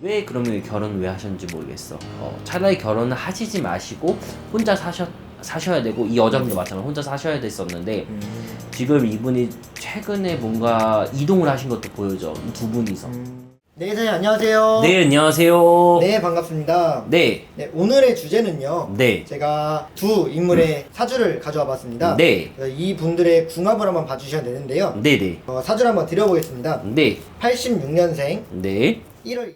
왜 그러면 결혼 왜 하셨는지 모르겠어. 어, 차라리 결혼을 하시지 마시고 혼자 사셔 사셔야 되고 이 여자분도 마찬가지로 혼자 사셔야 됐었는데 음. 지금 이분이 최근에 뭔가 이동을 하신 것도 보여져 이 두 분이서. 네, 사장님 안녕하세요. 네 안녕하세요. 네, 반갑습니다. 네. 네, 오늘의 주제는요. 네. 제가 두 인물의 사주를 가져와 봤습니다. 네. 그래서 이 분들의 궁합을 한번 봐주셔야 되는데요. 네네. 어, 사주를 한번 드려보겠습니다. 네. 86년생 네. 1월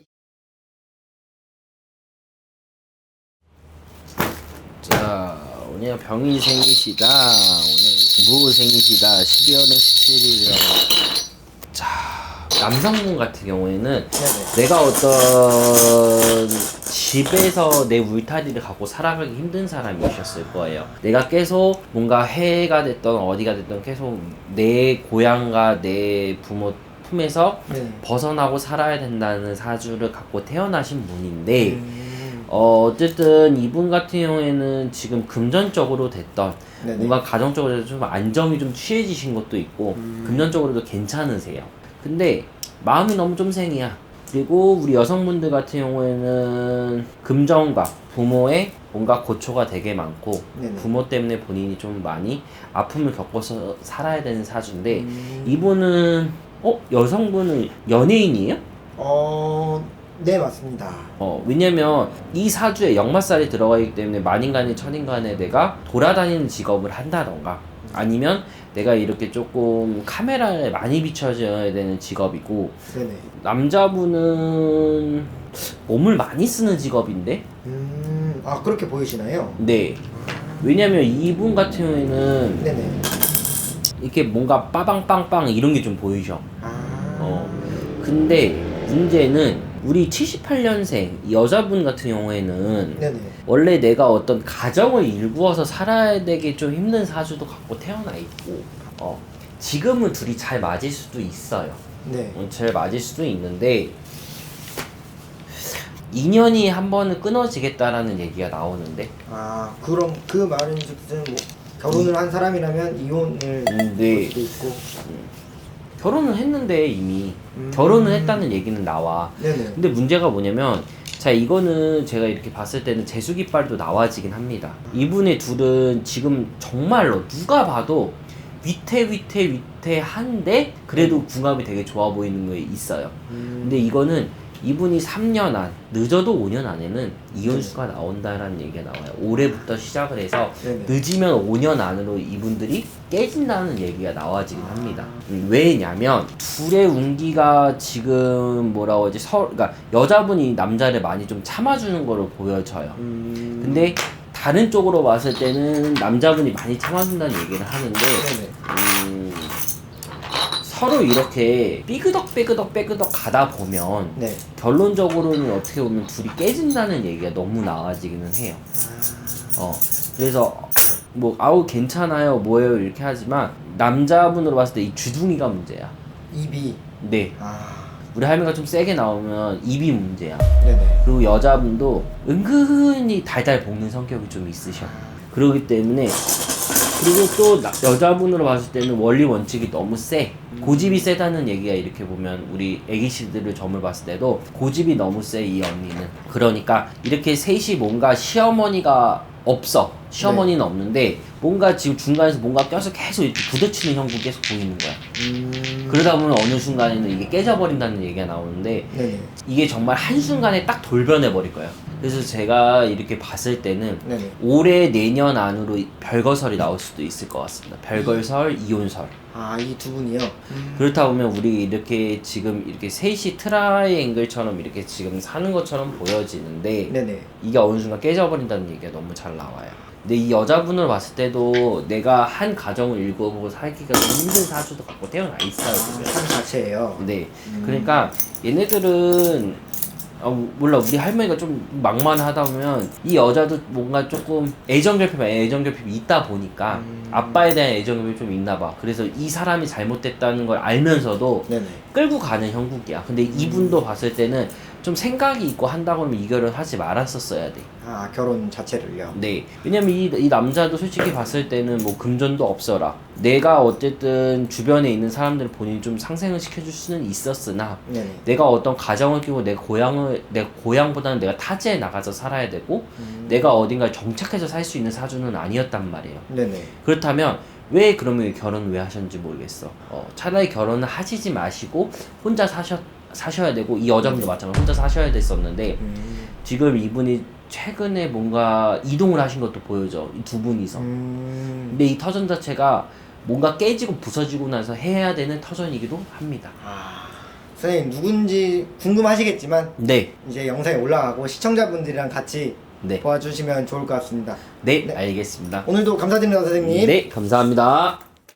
자, 오늘 병인생이시다. 오늘 무생이시다. 12월은 17일이라고. 자, 남성분 같은 경우에는 네네. 내가 어떤 집에서 내 울타리를 갖고 살아가기 힘든 사람이셨을 거예요. 내가 계속 뭔가 해가 됐던 어디가 됐던 계속 내 고향과 내 부모 품에서 네. 벗어나고 살아야 된다는 사주를 갖고 태어나신 분인데 음, 어, 어쨌든 이분 같은 경우에는 지금 금전적으로 됐던 네네. 뭔가 가정적으로 좀 안정이 좀 취해지신 것도 있고 음. 금전적으로도 괜찮으세요. 근데 마음이 너무 좀 생이야. 그리고 우리 여성분들 같은 경우에는 금전과 부모의 뭔가 고초가 되게 많고 네네. 부모 때문에 본인이 좀 많이 아픔을 겪어서 살아야 되는 사주인데 음. 이분은 어 여성분은 연예인이에요? 어, 네 맞습니다. 어, 왜냐면 이 사주에 역마살이 들어가기 때문에 만인간의 천인간에 내가 돌아다니는 직업을 한다던가 아니면 내가 이렇게 조금 카메라에 많이 비춰져야 되는 직업이고 네네. 남자분은 몸을 많이 쓰는 직업인데 음, 아 그렇게 보이시나요? 네 왜냐면 이분 같은 경우에는 네네. 이렇게 뭔가 빠방빵빵 이런 게 좀 보이죠 아. 어 근데 문제는 우리 78년생 여자분 같은 경우에는 네네. 원래 내가 어떤 가정을 일구어서 살아야 되기 좀 힘든 사주도 갖고 태어나 있고 어 지금은 둘이 잘 맞을 수도 있어요 네. 어, 잘 맞을 수도 있는데 인연이 한 번은 끊어지겠다라는 얘기가 나오는데 아 그럼 그 말인즉슨 뭐 결혼을 한 사람이라면 이혼을 음, 네. 볼 수도 있고. 결혼은 했는데 이미 음. 결혼을 했다는 얘기는 나와 네네. 근데 문제가 뭐냐면 자 이거는 제가 이렇게 봤을 때는 재수 깃발도 나와지긴 합니다 이분의 둘은 지금 정말로 누가 봐도 위태 위태 위태한데 그래도 궁합이 되게 좋아 보이는 게 있어요 음. 근데 이거는 이분이 3년 안 늦어도 5년 안에는 이혼수가 나온다라는 얘기가 나와요 올해부터 시작을 해서 네네. 늦으면 5년 안으로 이분들이 깨진다는 얘기가 나와지긴 합니다. 음, 왜냐면 둘의 운기가 지금 뭐라고 하지 서 그러니까 여자분이 남자를 많이 좀 참아주는 거로 보여져요. 음. 근데 다른 쪽으로 봤을 때는 남자분이 많이 참아준다는 얘기를 하는데 네네. 음, 서로 이렇게 삐그덕 삐그덕 삐그덕 가다 보면 네. 결론적으로는 어떻게 보면 둘이 깨진다는 얘기가 너무 나와지기는 해요. 어 그래서 뭐 아우 괜찮아요 뭐예요 이렇게 하지만 남자분으로 봤을 때 이 주둥이가 문제야 입이. 네 아. 우리 할머니가 좀 세게 나오면 입이 문제야 네네. 그리고 여자분도 은근히 달달 볶는 성격이 좀 있으셔 그러기 때문에 그리고 또 나- 여자분으로 봤을 때는 원리 원칙이 너무 세. 고집이 세다는 얘기가 이렇게 보면 우리 애기씨들을 점을 봤을 때도 고집이 너무 세 이 언니는. 그러니까 이렇게 셋이 뭔가 시어머니가 없어. 시어머니는 없는데 뭔가 지금 중간에서 뭔가 껴서 계속 이렇게 부딪히는 형국이 계속 보이는 거야 음. 그러다 보면 어느 순간에는 이게 깨져버린다는 얘기가 나오는데 네네. 이게 정말 한순간에 딱 돌변해 버릴 거예요. 그래서 제가 이렇게 봤을 때는 네네. 올해 내년 안으로 별거설이 나올 수도 있을 것 같습니다. 별거설, 이혼설. 아, 이 두 분이요? 음. 그렇다 보면 우리 이렇게 지금 이렇게 셋이 트라이앵글처럼 이렇게 지금 사는 것처럼 보여지는데 네네. 이게 어느 순간 깨져버린다는 얘기가 너무 잘 나와요. 근데 이 여자분을 봤을 때도 내가 한 가정을 일궈보고 살기가 너무 힘든 사주도 갖고 태어나 있어요. 지금. 삶 자체예요. 네. 음. 그러니까 얘네들은 어, 몰라 우리 할머니가 좀 막만하다 보면 이 여자도 뭔가 조금 애정 결핍 애정 결핍이 있다 보니까 음. 아빠에 대한 애정 결핍이 좀 있나 봐 그래서 이 사람이 잘못됐다는 걸 알면서도 네네. 끌고 가는 형국이야 근데 이분도 봤을 때는 좀 생각이 있고 한다고 하면 이 결혼 하지 말았었어야 돼. 아 결혼 자체를요. 네. 왜냐면 이, 이 남자도 솔직히 봤을 때는 뭐 금전도 없어라. 내가 어쨌든 주변에 있는 사람들을 본인이 좀 상생을 시켜줄 수는 있었으나 네네. 내가 어떤 가정을 끼고 내 고향을 내 고향보다는 내가 타지에 나가서 살아야 되고 내가 어딘가에 정착해서 살 수 있는 사주는 아니었단 말이에요. 네네. 그렇다면 왜 그러면 결혼을 왜 하셨는지 모르겠어. 어, 차라리 결혼을 하시지 마시고 혼자 사셔 사셔야 되고 이 여자분도 마찬가지로 혼자 사셔야 됐었는데 음. 지금 이분이 최근에 뭔가 이동을 하신 것도 보여져 이 두 분이서. 음. 근데 이 터전 자체가 뭔가 깨지고 부서지고 나서 해야 되는 터전이기도 합니다. 아 선생님 누군지 궁금하시겠지만 네, 이제 영상에 올라가고 시청자분들이랑 같이 네, 도와주시면 좋을 것 같습니다. 네, 네. 알겠습니다. 오늘도 감사드립니다, 선생님. 네, 감사합니다.